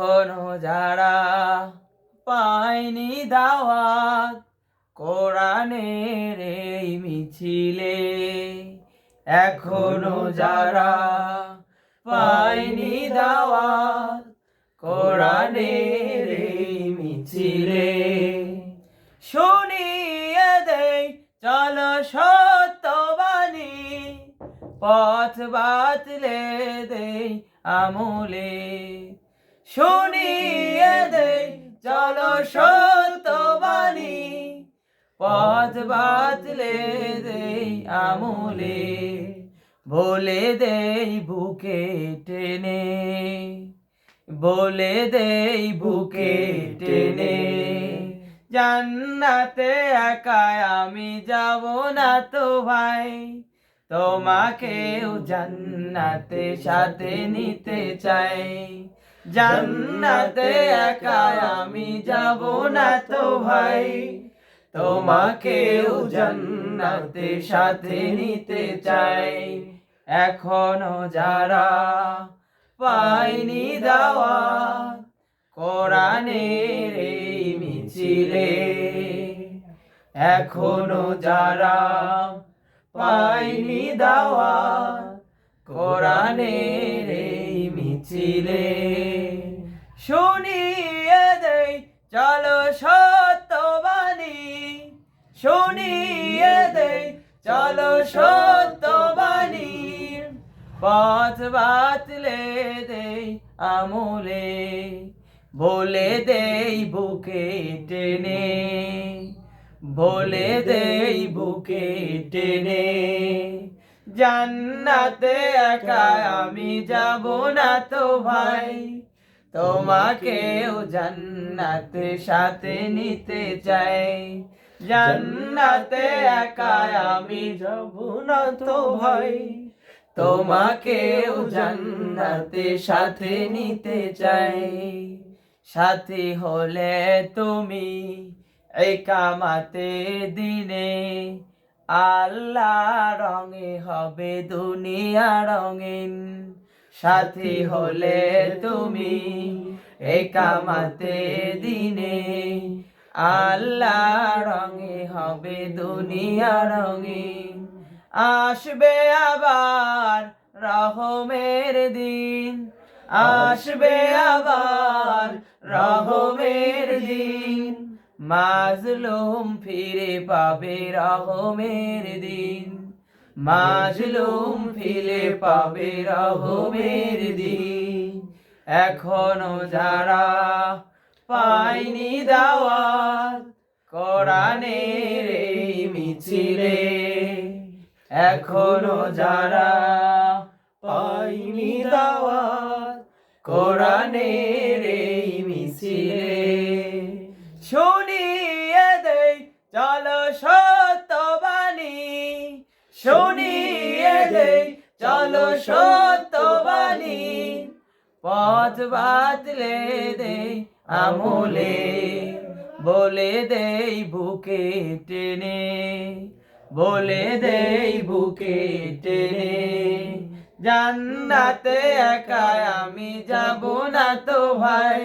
এখনও যারা পায়নি দাওয়াত, কোরআনের এই মিছিলে, এখনও যারা পায়নি দাওয়াত, কোরআনের এই মিছিলে। শুনিয়ে দেই, চলো সত্যবাণী, পথ বাতলে দেই আমলে। শুনিয়ে দেই চলো সত্যবাণী পথ বাতলে দেই আমলে, বলে দেই বুকে টেনে, বলে দেই বুকে টেনে, জান্নাতে একা আমি যাব না তো ভাই। তোমাকেও জান্নাতে সাথে নিতে চাই। জান্নাতে একা আমি যাব না তো ভাই। তোমাকেও জান্নাতে সাথে নিতে চাই। এখনও যারা পাইনি দাওয়া, কোরআনের এই মিছিলে, এখনও যারা পাইনি দাওয়া, কোরআনের এই মিছিলে শুনিয়ে দেই, চলো সত্যবাণী। শুনিয়ে দেই, চলো সত্যবাণী। পথ বাতলে দেই আমলে, বলে দেই বুকে টেনে। বলে দেই বুকে টেনে। জান্নাতে একা আমি যাব না তো ভাই। তোমাকেও জান্নাতে সাথে নিতে চাই। জান্নাতে একা আমি যাব না তো ভাই। তোমাকেও জান্নাতে সাথে নিতে চাই। সাথী হলে তুমি এই কামাতে দিনে আল্লাহ রঙে হবে দুনিয়া রঙিন। সাথী হলে তুমি একামাতে দিনে। আল্লাহ রঙে হবে দুনিয়া রঙিন। আসবে আবার রহমের দিন। আসবে আবার রহমের দিন। মাজলুম ফিরে পাবে রহমের দিন। মাজলুম ফিরে পাবে রহমের দিন। এখনও যারা পাইনি দাওয়াত, কোরআনের এই মিছিলে, এখনও যারা পাইনি দাওয়াত, কোরআনের এই চলো সত্যবাণী শুনিয়ে দেই। চলো সত্যবাণী, পথ বাতলে দেই আমলে, বলে দেই বুকে টেনে, বলে দেই বুকে টেনে, জান্নাতে একা আমি যাব না তো ভাই।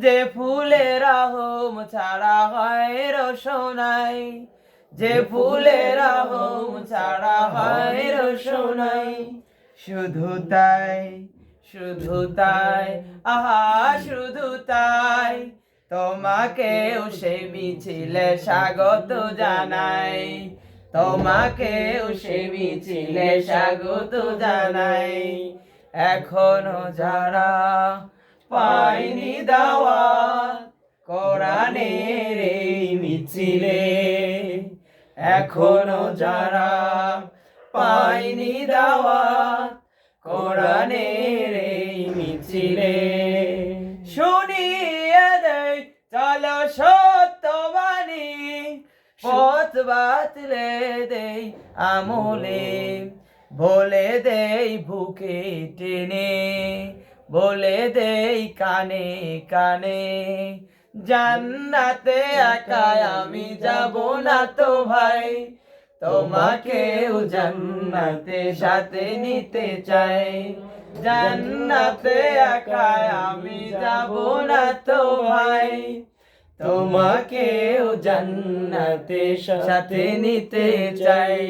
যে ফুলের আহম ছাড়া হয় রসনাই যে ফুলের আহম ছাড়া হয় রসনাই শুধু তাই শুধু তাই, আহা, শুধু তাই, তোমাকেও সে মিছিলে স্বাগত জানাই। তোমাকেও সে মিছিলে স্বাগত জানাই। এখনও যারা পায়নি দাওয়াত, কোরআনের এই মিছিলে। এখনও যারা পায়নি দাওয়াত, কোরআনের এই মিছিলে। শুনিয়ে দেয় চলো সত্যবাণী। পথ বাতলে দেই আমলে, বলে দেই বুকে টেনে। বলে দেই কানে কানে, জান্নাতে একাই আমি যাব না তো ভাই। তোমাকেও জান্নাতে সাথে নিতে চাই। জান্নাতে একাই আমি যাব না তো ভাই। তোমাকেও জান্নাতে সাথে নিতে চাই।